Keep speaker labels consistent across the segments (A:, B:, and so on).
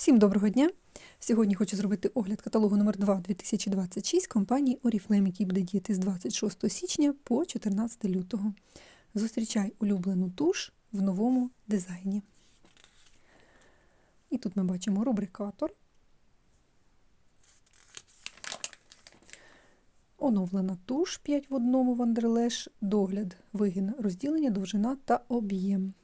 A: Всім доброго дня! Сьогодні хочу зробити огляд каталогу номер 2 2026 компанії Oriflame, який буде діяти з 26 січня по 14 лютого. Зустрічай улюблену туш в новому дизайні. І тут ми бачимо рубрикатор. Оновлена туш 5 в одному Вандерлеш, догляд, вигін, розділення, довжина та об'єм.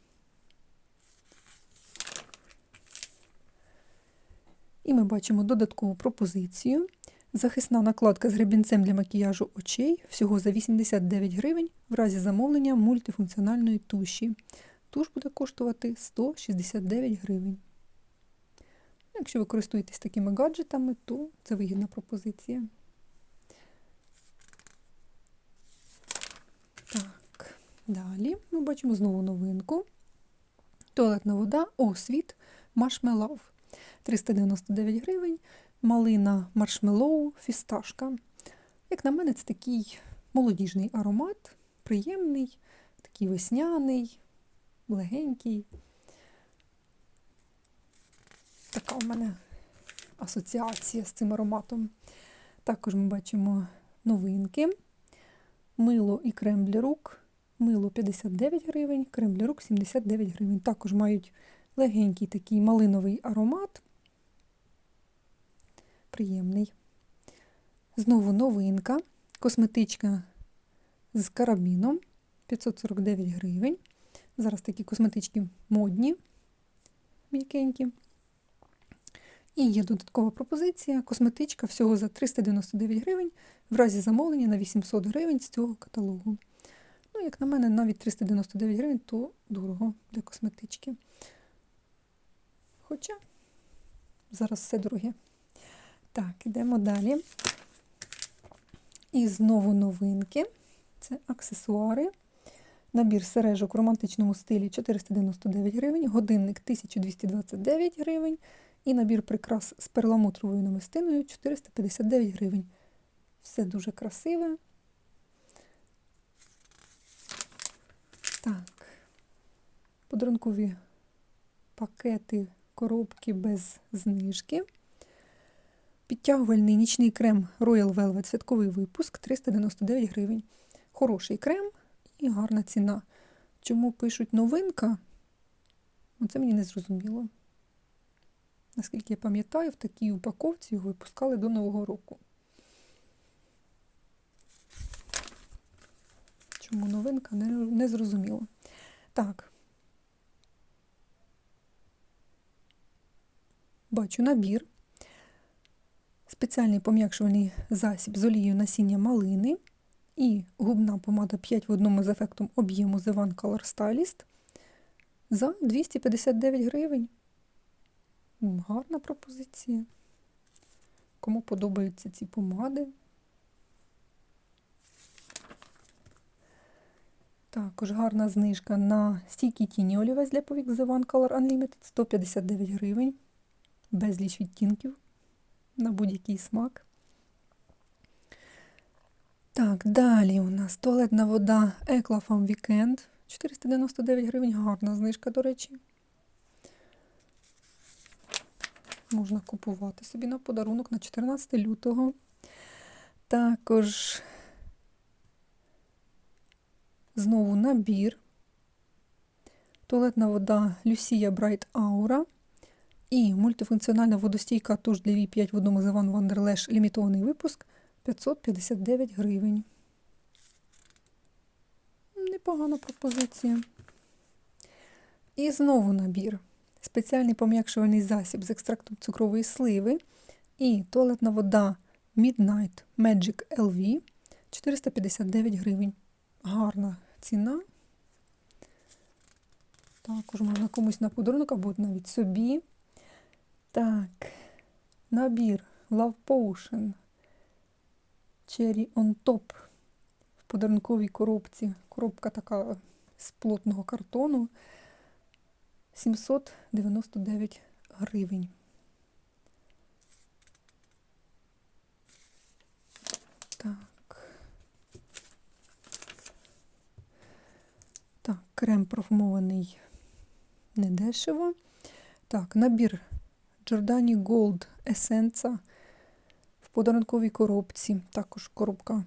A: І ми бачимо додаткову пропозицію. Захисна накладка з гребінцем для макіяжу очей всього за 89 гривень в разі замовлення мультифункціональної туші. Туш буде коштувати 169 гривень. Якщо ви користуєтесь такими гаджетами, то це вигідна пропозиція. Так, далі ми бачимо знову новинку. Туалетна вода Освіт Маршмелав. 399 гривень, малина маршмеллоу, фісташка. Як на мене, це такий молодіжний аромат, приємний, такий весняний, легенький. Така у мене асоціація з цим ароматом. Також ми бачимо новинки. Мило і крем для рук. Мило 59 гривень, крем для рук 79 гривень. Також мають легенький такий малиновий аромат приємний. Знову новинка. Косметичка з карабіном 549 гривень. Зараз такі косметички модні, м'якенькі. І є додаткова пропозиція. Косметичка всього за 399 гривень, в разі замовлення на 800 гривень з цього каталогу. Ну, як на мене, навіть 399 гривень то дорого для косметички. Хоча зараз все дороге. Так, ідемо далі. І знову новинки. Це аксесуари. Набір сережок в романтичному стилі 499 гривень, годинник 1229 гривень. І набір прикрас з перламутровою намистиною 459 гривень. Все дуже красиве. Так, подарункові пакети, коробки без знижки. Підтягувальний нічний крем Royal Velvet святковий випуск 399 гривень. Хороший крем і гарна ціна. Чому пишуть новинка? Оце мені не зрозуміло. Наскільки я пам'ятаю, в такій упаковці його випускали до Нового року. Чому новинка не, не зрозуміло. Так. Бачу набір спеціальний пом'якшувальний засіб з олією насіння малини і губна помада 5 в одному з ефектом об'єму The One Color Stylist за 259 гривень. Гарна пропозиція. Кому подобаються ці помади. Також гарна знижка на стійкий тіні олівець для повік The One Color Unlimited 159 гривень. Безліч відтінків на будь-який смак. Так, далі у нас туалетна вода Еклафам Weekend. 499 гривень, гарна знижка, до речі. Можна купувати собі на подарунок на 14 лютого. Також знову набір. Туалетна вода Люсія Bright Aura. І мультифункціональна водостійка туш для V5 в одному з Іван Вандерлеш лімітований випуск 559 гривень. Непогана пропозиція. І знову набір. Спеціальний пом'якшувальний засіб з екстрактом цукрової сливи і туалетна вода Midnight Magic LV 459 гривень. Гарна ціна. Також можна комусь на подарунок або навіть собі. Так, набір Love Potion Cherry on Top в подарунковій коробці. Коробка така з плотного картону 799 гривень. Так. Так, крем парфумований недешево. Так, набір Giordani Gold Есенца в подарунковій коробці. Також коробка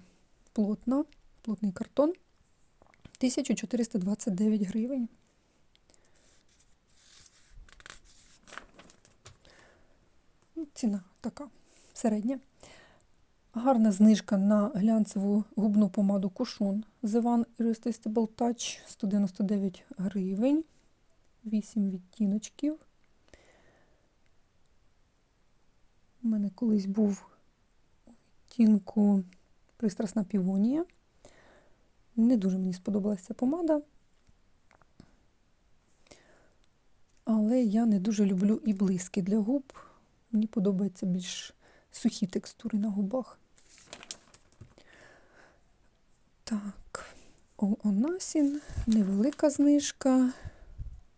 A: плотна, плотний картон. 1429 гривень. Ну, Ціна така середня. Гарна знижка на глянцеву губну помаду Кушон The One Irresistible Touch 199 гривень. 8 відтіночків. У мене колись був у відтінку пристрасна півонія. Не дуже мені сподобалася ця помада. Але я не дуже люблю і блиски для губ. Мені подобаються більш сухі текстури на губах. Так, Онасін, невелика знижка.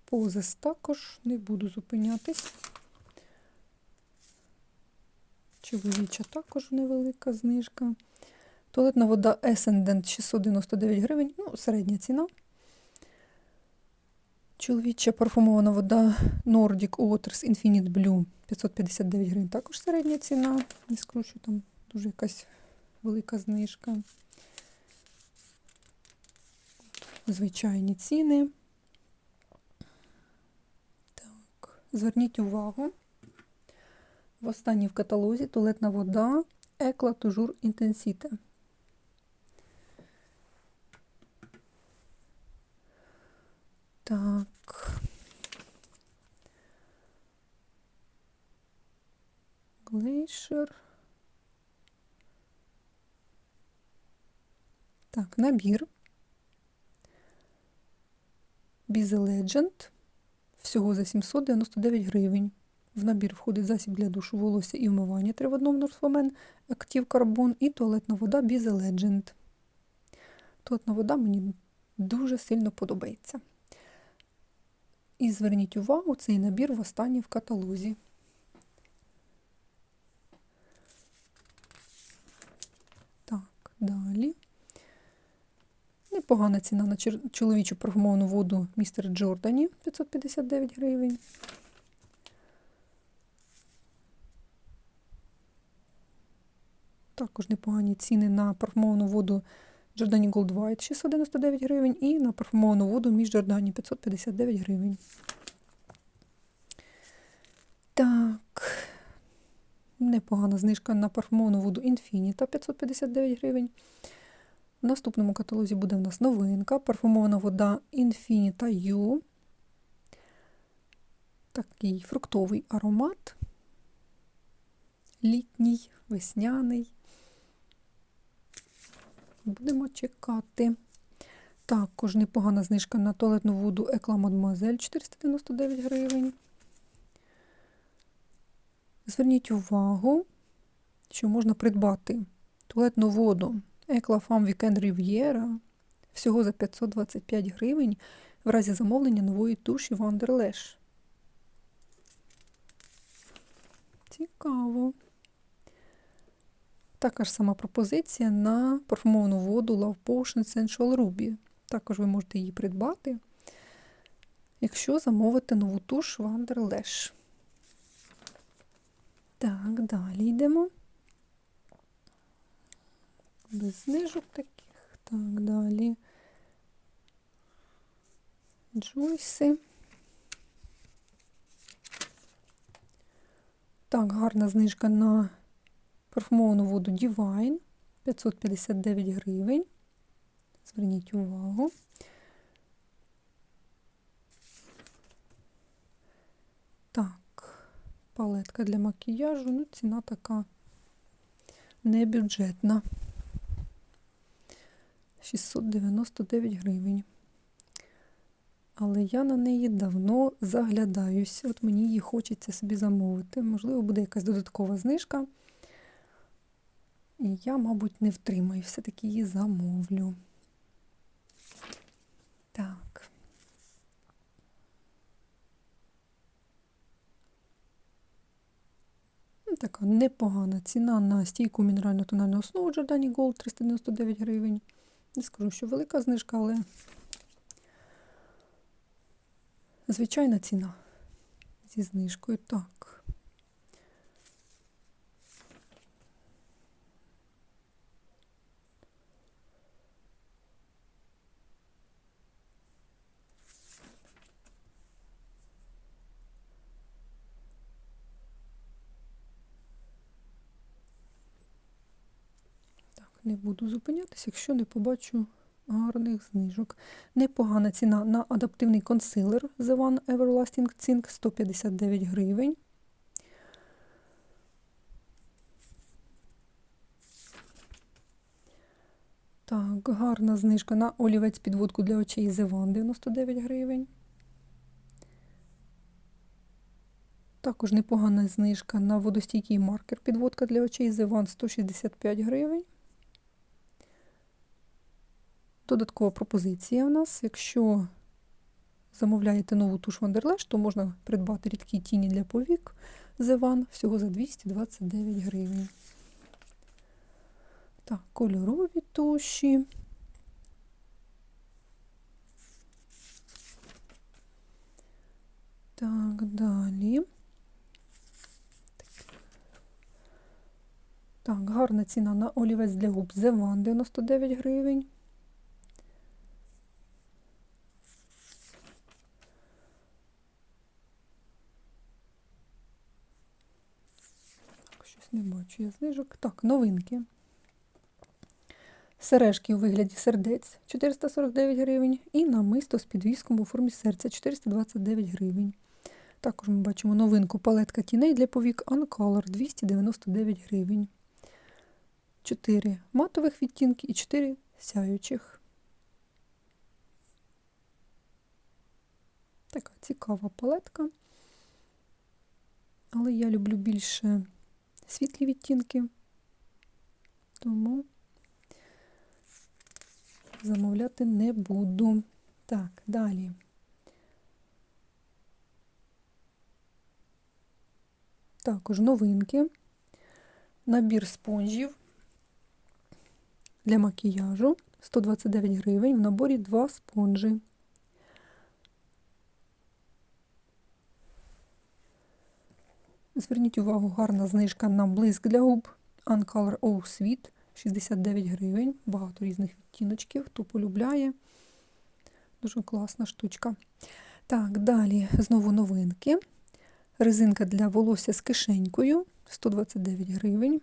A: Позис також не буду зупинятись. Чоловіча також невелика знижка. Туалетна вода Essendant 699 гривень, ну, середня ціна. Чоловіча парфумована вода Nordic Waters Infinite Blue 559 гривень, також середня ціна. Не що там дуже якась велика знижка. Звичайні ціни. Так, зверніть увагу. В останній в каталозі туалетна вода Екла Тужур Інтенсіте. Так. Глейшер. Так, набір. Бізе Legend. Всього за 799 гривень. В набір входить засіб для душу, волосся і вмивання 3 в одному Актив Карбон і туалетна вода Бізе Legend. Туалетна вода мені дуже сильно подобається. І зверніть увагу, цей набір в останній в каталозі. Так, далі. Непогана ціна на чоловічу парфумовану воду містер Джордані 559 гривень. Також непогані ціни на парфумовану воду Giordani Gold White 699 гривень і на парфумовану воду між Giordani 559 гривень. Так. Непогана знижка на парфумовану воду Infinita 559 гривень. В наступному каталозі буде в нас новинка. Парфумована вода Infinita U. Такий фруктовий аромат. Літній, весняний. Будемо чекати. Також непогана знижка на туалетну воду Екла Мадемуазель 499 гривень. Зверніть увагу, що можна придбати туалетну воду Екла Фам Weekend Riviera всього за 525 гривень в разі замовлення нової туші Wonderlash. Цікаво. Така ж сама пропозиція на парфумовану воду Love Potion Sensual Ruby. Також ви можете її придбати, якщо замовите нову туш Wonderlash. Так, далі йдемо. Без знижок таких. Так, далі. Джойси. Так, гарна знижка на парфумовану воду Divine 559 гривень. Зверніть увагу. Так, палетка для макіяжу. Ну, ціна така небюджетна. 699 гривень. Але я на неї давно заглядаюся. От мені її хочеться собі замовити. Можливо, буде якась додаткова знижка. І я, мабуть, не втримаю, все-таки її замовлю. Так. Ну, Така непогана ціна на стійку мінеральну тональну основу Giordani Gold 399 гривень. Не скажу, що велика знижка, але звичайна ціна зі знижкою. Так. не буду зупинятися, якщо не побачу гарних знижок. Непогана ціна на адаптивний консилер The One Everlasting Zinc 159 гривень. Так, гарна знижка на олівець підводку для очей The One 99 гривень. Також непогана знижка на водостійкий маркер підводка для очей The One 165 гривень. Додаткова пропозиція у нас. Якщо замовляєте нову туш Wonderlash, то можна придбати рідкі тіні для повік One всього за 229 гривень. Так, кольорові туші. Так, далі. Так, гарна ціна на олівець для губ The One 99 гривень. Не бачу я знижок. Так, новинки. Сережки у вигляді сердець 449 гривень і намисто з підвіском у формі серця 429 гривень. Також ми бачимо новинку палетка тіней для повік Uncolor 299 гривень. 4 матових відтінки і 4 сяючих. Така цікава палетка. Але я люблю більше світлі відтінки, тому замовляти не буду. Так, далі. Також новинки. Набір спонжів для макіяжу 129 гривень. В наборі 2 спонжі. Зверніть увагу, гарна знижка на блиск для губ Uncolor Oh Sweet 69 гривень. Багато різних відтіночків, хто полюбляє. Дуже класна штучка. Так, далі знову новинки. Резинка для волосся з кишенькою 129 гривень.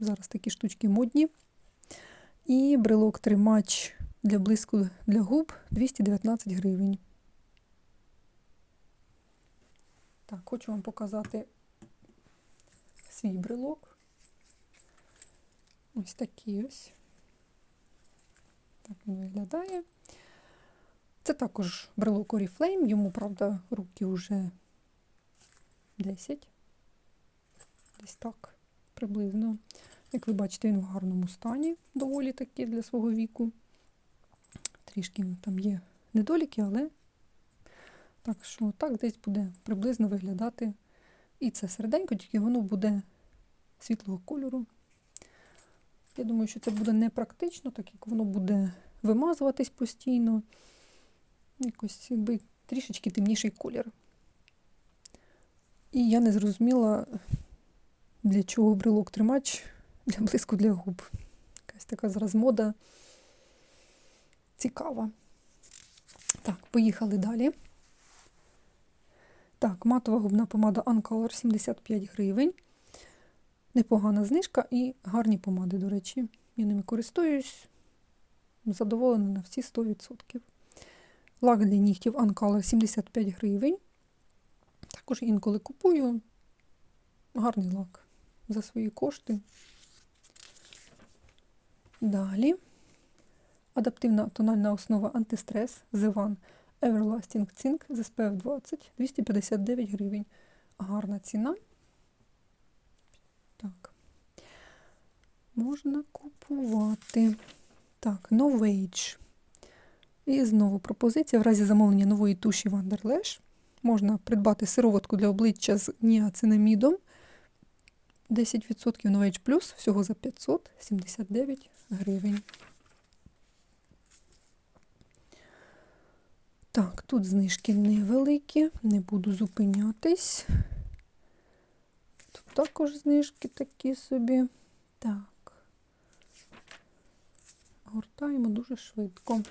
A: Зараз такі штучки модні. І брелок тримач для блиску для губ 219 гривень. Так, хочу вам показати свій брелок. Ось такий ось. Так він виглядає. Це також брелок Oriflame, йому, правда, руки вже 10. Десь так, приблизно. Як ви бачите, він в гарному стані, доволі таки для свого віку. Трішки там є недоліки, але так що так десь буде приблизно виглядати і це серденько, тільки воно буде світлого кольору. Я думаю, що це буде не практично, так як воно буде вимазуватись постійно. Якось якби трішечки темніший колір. І я не зрозуміла, для чого брелок тримач для блиску для губ. Якась така зараз мода цікава. Так, поїхали далі. Так, матова губна помада Uncolor 75 гривень. Непогана знижка і гарні помади, до речі. Я ними користуюсь. Задоволена на всі 100%. Лак для нігтів Uncolor 75 гривень. Також інколи купую гарний лак за свої кошти. Далі. Адаптивна тональна основа антистрес The One Everlasting Zinc з SPF 20 259 гривень. Гарна ціна. Так. Можна купувати. Так, Novage. І знову пропозиція. В разі замовлення нової туші Wonderlash можна придбати сироватку для обличчя з ніацинамідом. 10% Novage Plus всього за 579 гривень. Так, тут знижки невеликі, не буду зупинятись. Тут також знижки такі собі. Так. Гортаємо дуже швидко,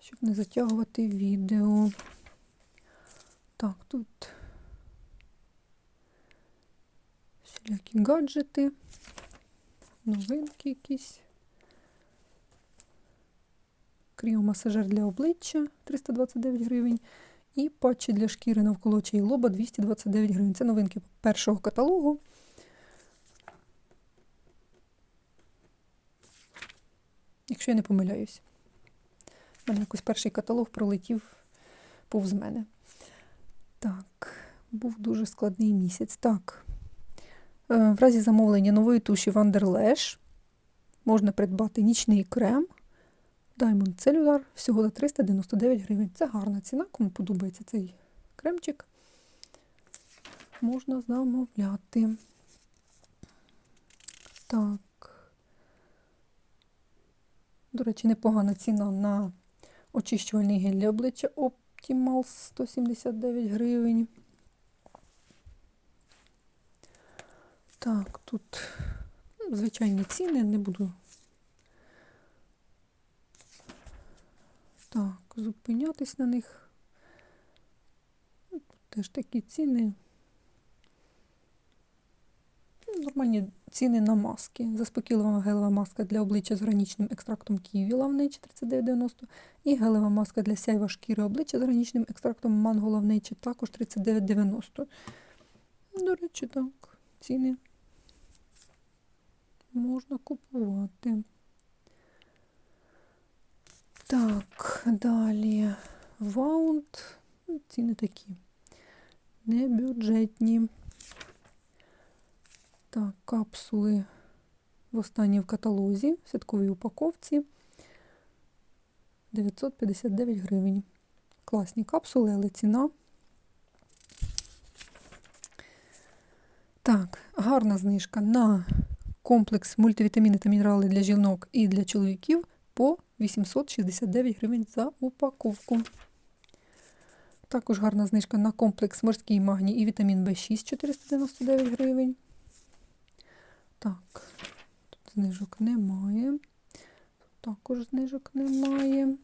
A: щоб не затягувати відео. Так, тут всілякі гаджети. новинки якісь. Кріомасажер для обличчя 329 гривень. І патчі для шкіри навколо і лоба 229 гривень. Це новинки першого каталогу. Якщо я не помиляюсь. У мене якось перший каталог пролетів повз мене. Так, був дуже складний місяць. Так. Е, В разі замовлення нової туші Wonderlash можна придбати нічний крем Diamond Cellular всього за 399 гривень. Це гарна ціна. Кому подобається цей кремчик, можна замовляти. Так. До речі, непогана ціна на очищувальний гель для обличчя Optimal 179 гривень. Так, тут ну, звичайні ціни, не буду так, зупинятись на них. Тут теж такі ціни. Ну, Нормальні ціни на маски. Заспокійлива гелева маска для обличчя з гранічним екстрактом ківі лавничі 39,90 і гелева маска для сяйва шкіри обличчя з гранічним екстрактом манго лавничі також 39,90. До речі, так, ціни можна купувати. Так, далі ваунд. Ну, Ціни такі. Небюджетні. Так, капсули в останній в каталозі, в святковій упаковці. 959 гривень. Класні капсули, але ціна. Так, гарна знижка на комплекс мультивітаміни та мінерали для жінок і для чоловіків по 869 гривень за упаковку. Також гарна знижка на комплекс морський магній і вітамін В6 499 гривень. Так, тут знижок немає. Також знижок немає.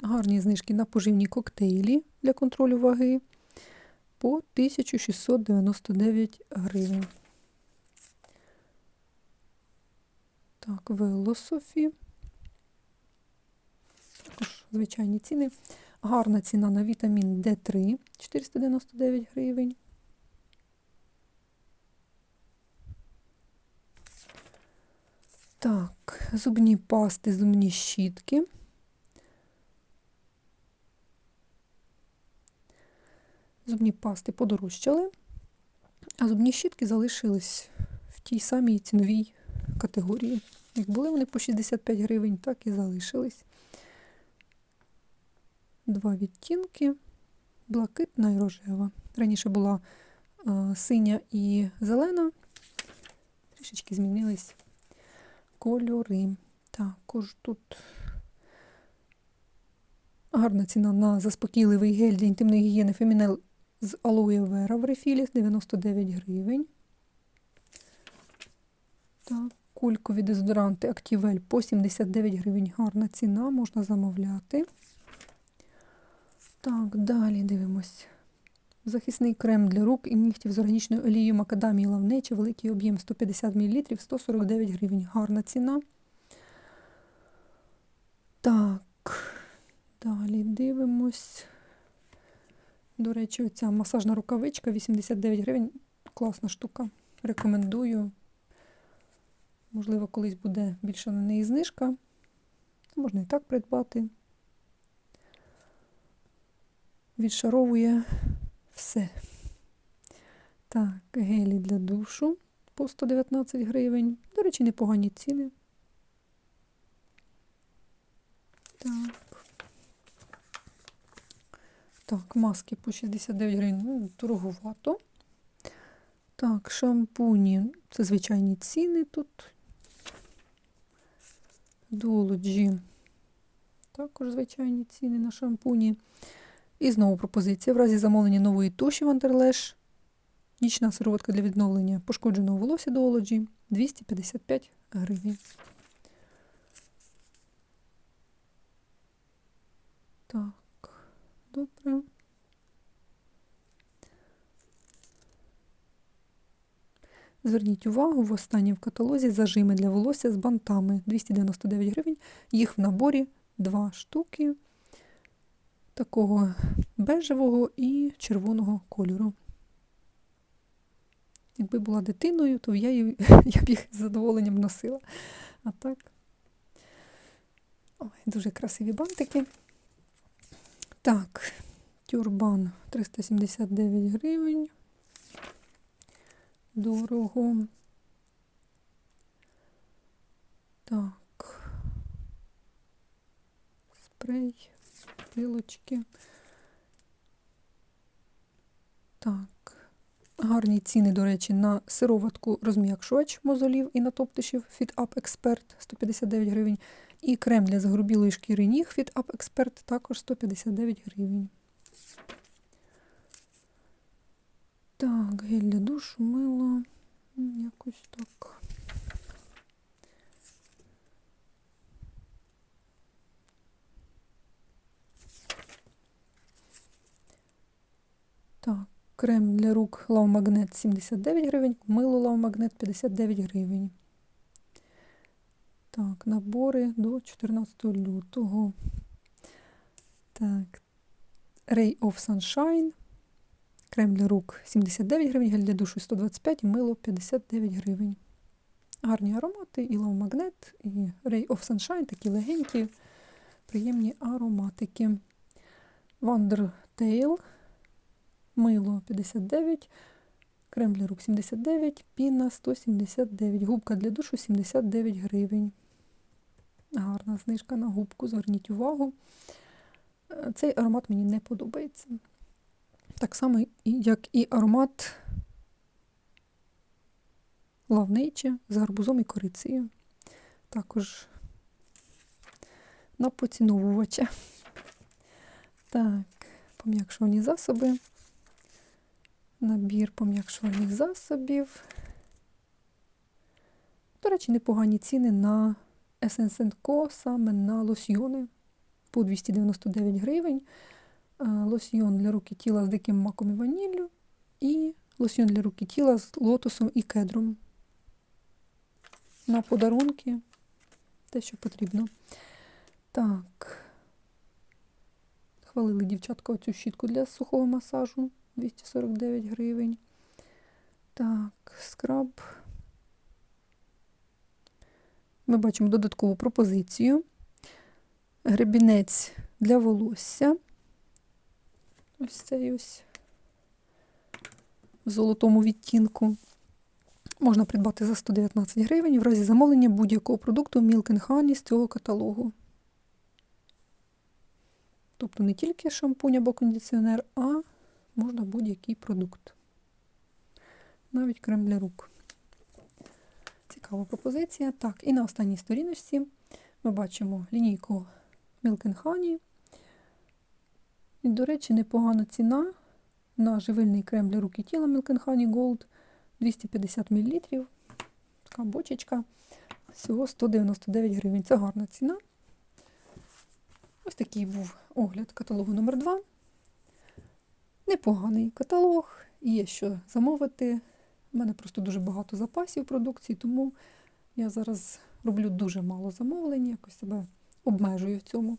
A: Гарні знижки на поживні коктейлі для контролю ваги по 1699 гривень. Так, велософі. Також звичайні ціни. Гарна ціна на вітамін D3 499 гривень. Так, зубні пасти, зубні щітки. Зубні пасти подорожчали, а зубні щітки залишились в тій самій ціновій категорії. Як були вони по 65 гривень, так і залишились. Два відтінки блакитна і рожева. Раніше була е, синя і зелена, трішечки змінились кольори. Також тут гарна ціна на заспокійливий гель для інтимної гігієни Фемінел з алоє вера в рефілі 99 гривень. Так, кулькові дезодоранти Актівель по 79 гривень. Гарна ціна, можна замовляти. Так, далі дивимось. Захисний крем для рук і нігтів з органічною олією макадамії лавнечі, великий об'єм 150 мл, 149 гривень. Гарна ціна. Так, далі дивимось. До речі, оця масажна рукавичка 89 гривень. Класна штука. Рекомендую. Можливо, колись буде більше на неї знижка. Можна і так придбати. Відшаровує все. Так, гелі для душу по 119 гривень. До речі, непогані ціни. Так. Так, маски по 69 гривень. Ну, дороговато. Так, шампуні. Це звичайні ціни тут. Долоджі. Також звичайні ціни на шампуні. І знову пропозиція. В разі замовлення нової туші Wonderlash. Нічна сироватка для відновлення пошкодженого волосся до 255 гривень. Так, добре. Зверніть увагу, в останній в каталозі зажими для волосся з бантами 299 гривень. Їх в наборі два штуки такого бежевого і червоного кольору. Якби була дитиною, то я, її- я б їх з задоволенням носила. А так. Ой, дуже красиві бантики. Так, тюрбан 379 гривень. Дорого. Так. Спрей, пилочки. Так. Гарні ціни, до речі, на сироватку розм'якшувач мозолів і натоптишів Fit Up Expert 159 гривень. І крем для загрубілої шкіри ніг Fit Up Expert також 159 гривень. Так, гель для душу, мило. Якось так. Так, крем для рук Love Magnet 79 гривень, мило Love Magnet 59 гривень. Так, набори до 14 лютого. Так, Ray of Sunshine. Крем для рук 79 гривень, гель для душу 125, і мило 59 гривень. Гарні аромати, і Love Magnet, і Ray of Sunshine, такі легенькі, приємні ароматики. Wondertail, мило 59, крем для рук 79, піна 179, губка для душу 79 гривень. Гарна знижка на губку, зверніть увагу. Цей аромат мені не подобається. Так само, як і аромат Nature з гарбузом і корицею. Також на поціновувача. Так, пом'якшувальні засоби. Набір пом'якшувальних засобів. До речі, непогані ціни на Co, саме на лосьйони по 299 гривень. Е, Лосьйон для рук і тіла з диким маком і ваніллю. І лосьйон для рук і тіла з лотосом і кедром. На подарунки. Те, що потрібно. Так. Хвалили дівчатка оцю щітку для сухого масажу 249 гривень. Так, скраб. Ми бачимо додаткову пропозицію. Гребінець для волосся. Ось цей ось в золотому відтінку. Можна придбати за 119 гривень в разі замовлення будь-якого продукту Milk and Honey з цього каталогу. Тобто не тільки шампунь або кондиціонер, а можна будь-який продукт. Навіть крем для рук. Цікава пропозиція. Так, і на останній сторіночці ми бачимо лінійку Milk and Honey. І, до речі, непогана ціна на живильний крем для рук і тіла Milk Honey Gold 250 мл. Така бочечка. Всього 199 гривень. Це гарна ціна. Ось такий був огляд каталогу номер 2 Непоганий каталог, є що замовити. У мене просто дуже багато запасів продукції, тому я зараз роблю дуже мало замовлень, якось себе обмежую в цьому.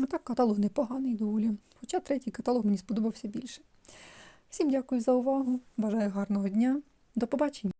A: А так, каталог непоганий доволі. Хоча третій каталог мені сподобався більше. Всім дякую за увагу. Бажаю гарного дня. До побачення!